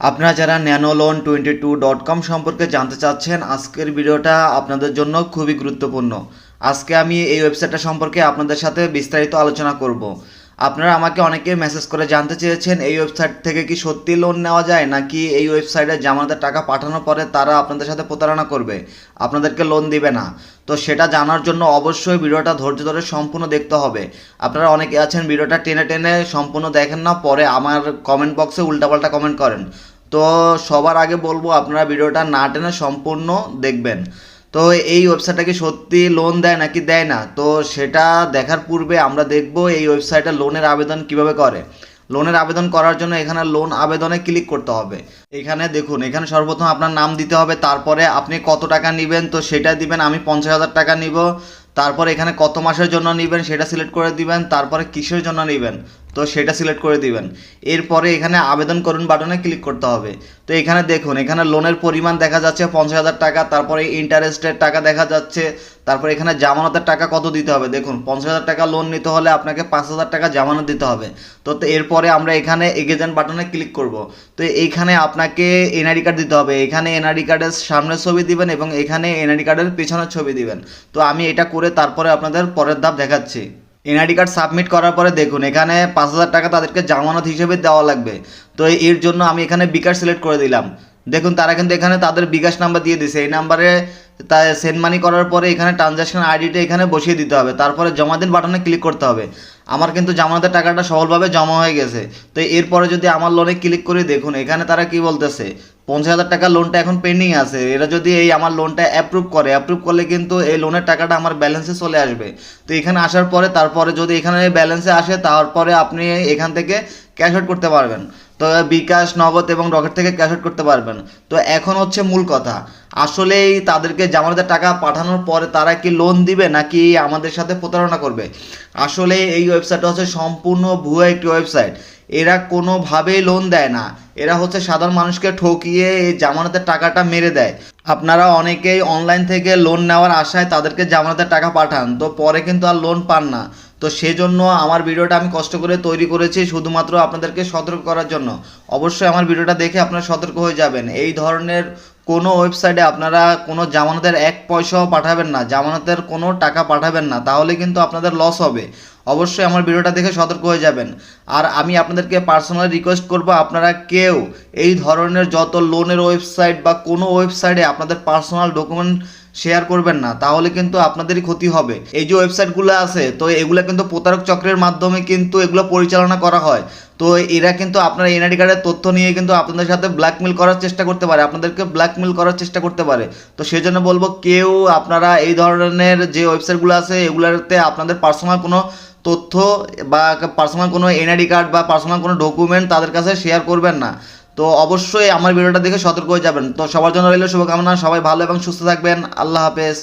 আপনারা যারা nano loan twenty two dot com সম্পর্কে জানতে চাচ্ছেন, আজকের ভিডিওটা আপনাদের জন্য খুবই গুরুত্বপূর্ণ। আজকে আমি এই ওয়েবসাইটটা সম্পর্কে আপনাদের সাথে বিস্তারিত আলোচনা করব। আপনারা আমাকে অনেকে মেসেজ করে জানতে চেয়েছেন, এই ওয়েবসাইট থেকে কি সত্যি লোন নেওয়া যায়, নাকি এই ওয়েবসাইটে জামানতের টাকা পাঠানোর পরে তারা আপনাদের সাথে প্রতারণা করবে, আপনাদেরকে লোন দিবে না। তো সেটা জানার জন্য অবশ্যই ভিডিওটা ধৈর্য ধরে সম্পূর্ণ দেখতে হবে। আপনারা অনেকে আছেন, ভিডিওটা টেনে টেনে সম্পূর্ণ দেখেন না, পরে আমার কমেন্ট বক্সে উল্টাপাল্টা কমেন্ট করেন। তো সবার আগে বলব, আপনারা ভিডিওটা না টেনে সম্পূর্ণ দেখবেন। তো এই ওয়েবসাইটটা কি সত্যি লোন দেয় নাকি দেয় না? তো সেটা দেখার পূর্বে আমরা দেখব এই ওয়েবসাইটে লোনের আবেদন কীভাবে করে। লোনের আবেদন করার জন্য এখানে লোন আবেদনে ক্লিক করতে হবে। এখানে দেখুন, এখানে সর্বপ্রথম আপনার নাম দিতে হবে, তারপরে আপনি কত টাকা নেবেন, তো সেটা দিবেন, আমি পঞ্চাশ হাজার টাকা নিব। তারপর এখানে কত মাসের জন্য নেবেন সেটা সিলেক্ট করে দিবেন, তারপরে কিসের জন্য নেবেন, তো সেটা সিলেক্ট করে দিবেন। এরপরে এখানে আবেদন করুন বাটনে ক্লিক করতে হবে। তো এখানে দেখুন, এখানে লোনের পরিমাণ দেখা যাচ্ছে পঞ্চাশ হাজার টাকা, তারপরে ইন্টারেস্টের টাকা দেখা যাচ্ছে তারপরে এখানে জামানতের টাকা কত দিতে হবে? দেখুন, পঞ্চাশ হাজার টাকা লোন নিতে হলে আপনাকে পাঁচ হাজার টাকা জামানত দিতে হবে। তো এরপরে আমরা এখানে এগেজেন্ট বাটনে ক্লিক করব। তো এইখানে আপনাকে এনআইডি কার্ড দিতে হবে। এখানে এনআইডি কার্ডের সামনের ছবি দিবেন এবং এখানে এনআইডি কার্ডের পেছনের ছবি দিবেন। তো আমি এটা করে তারপরে আপনাদের পরের ধাপ দেখাচ্ছি। এনআইডি কার্ড সাবমিট করার পরে দেখুন, এখানে পাঁচ হাজার টাকা তাদেরকে জামানত হিসেবে দেওয়া লাগবে। তো এর জন্য আমি এখানে বিকাশ সিলেক্ট করে দিলাম। দেখুন, তারা কিন্তু এখানে তাদের বিকাশ নাম্বার দিয়ে দিছে এই নাম্বারে তা সেন্ড মানি করার পরে এখানে ট্রানজ্যাকশন আইডিটা এখানে বসিয়ে দিতে হবে। তারপরে জমা দিন বাটনে ক্লিক করতে হবে। আমার কিন্তু জামানতের টাকাটা সফলভাবে জমা হয়ে গেছে। তো এরপরে যদি আমার লোনে ক্লিক করে দেখুন, এখানে তারা কি বলতেছে? পঞ্চাশ হাজার টাকার লোনটা এখন পেন্ডিং আছে। এরা যদি এই আমার লোনটা অ্যাপ্রুভ করে অ্যাপ্রুভ করলে কিন্তু এই লোনের টাকাটা আমার ব্যালেন্সে চলে আসবে। তো এখানে আসার পরে, তারপরে যদি এখানে ব্যালেন্সে আসে, তারপরে আপনি এখান থেকে ক্যাশ আউট করতে পারবেন। তো বিকাশ, নগদ এবং রকেট থেকে ক্যাশ আউট করতে পারবেন। তো এখন হচ্ছে মূল কথা। আসলেই তাদেরকে জামানতের টাকা পাঠানোর পরে তারা কি লোন দিবে নাকি আমাদের সাথে প্রতারণা করবে? আসলে এই ওয়েবসাইটটা হচ্ছে সম্পূর্ণ ভুয়া একটি ওয়েবসাইট এরা কোনোভাবেই লোন দেয় না। এরা হচ্ছে সাধারণ মানুষকে ঠকিয়ে এই জামানতের টাকাটা মেরে দেয়। আপনারা অনেকেই অনলাইন থেকে লোন নেওয়ার আশায় তাদেরকে জামানতের টাকা পাঠান। তো পরে কিন্তু আর লোন পান না। তো সেজন্য আমার ভিডিওটা আমি কষ্ট করে তৈরি করেছি শুধুমাত্র আপনাদেরকে সতর্ক করার জন্য। অবশ্যই আমার ভিডিওটা দেখে আপনারা সতর্ক হয়ে যাবেন। এই ধরনের কোনো ওয়েবসাইটে আপনারা কোনো জামানতের এক পয়সাও পাঠাবেন না, জামানতের কোনো টাকা পাঠাবেন না, তাহলে কিন্তু আপনাদের লস হবে। অবশ্যই আমার ভিডিওটা দেখে সতর্ক হয়ে যাবেন। আর আমি আপনাদেরকে পার্সোনালি রিকোয়েস্ট করব, আপনারা কেউ এই ধরনের যত লোনের ওয়েবসাইট বা কোনো ওয়েবসাইটে আপনাদের পার্সোনাল ডকুমেন্ট শেয়ার করবেন না, তাহলে কিন্তু আপনাদেরই ক্ষতি হবে। এই যে ওয়েবসাইটগুলো আছে, তো এগুলো কিন্তু প্রতারক চক্রের মাধ্যমে কিন্তু এগুলো পরিচালনা করা হয়। তো এরা কিন্তু আপনার এনআইডি কার্ডের তথ্য নিয়ে কিন্তু আপনাদের সাথে ব্ল্যাকমেল করার চেষ্টা করতে পারে। আপনাদেরকে ব্ল্যাকমেল করার চেষ্টা করতে পারে। তো সেই জন্য বলব, কেউ আপনারা এই ধরনের যে ওয়েবসাইটগুলো আছে, এগুলোতে আপনাদের পার্সোনাল কোনো তথ্য বা পার্সোনাল কোনো এনআইডি কার্ড বা পার্সোনাল কোনো ডকুমেন্ট তাদের কাছে শেয়ার করবেন না। তো অবশ্যই আমার ভিডিওটা দেখে সতর্ক হয়ে যাবেন। তো সবার জন্য রইল শুভকামনা, সবাই ভালো এবং সুস্থ থাকবেন। আল্লাহ হাফেজ।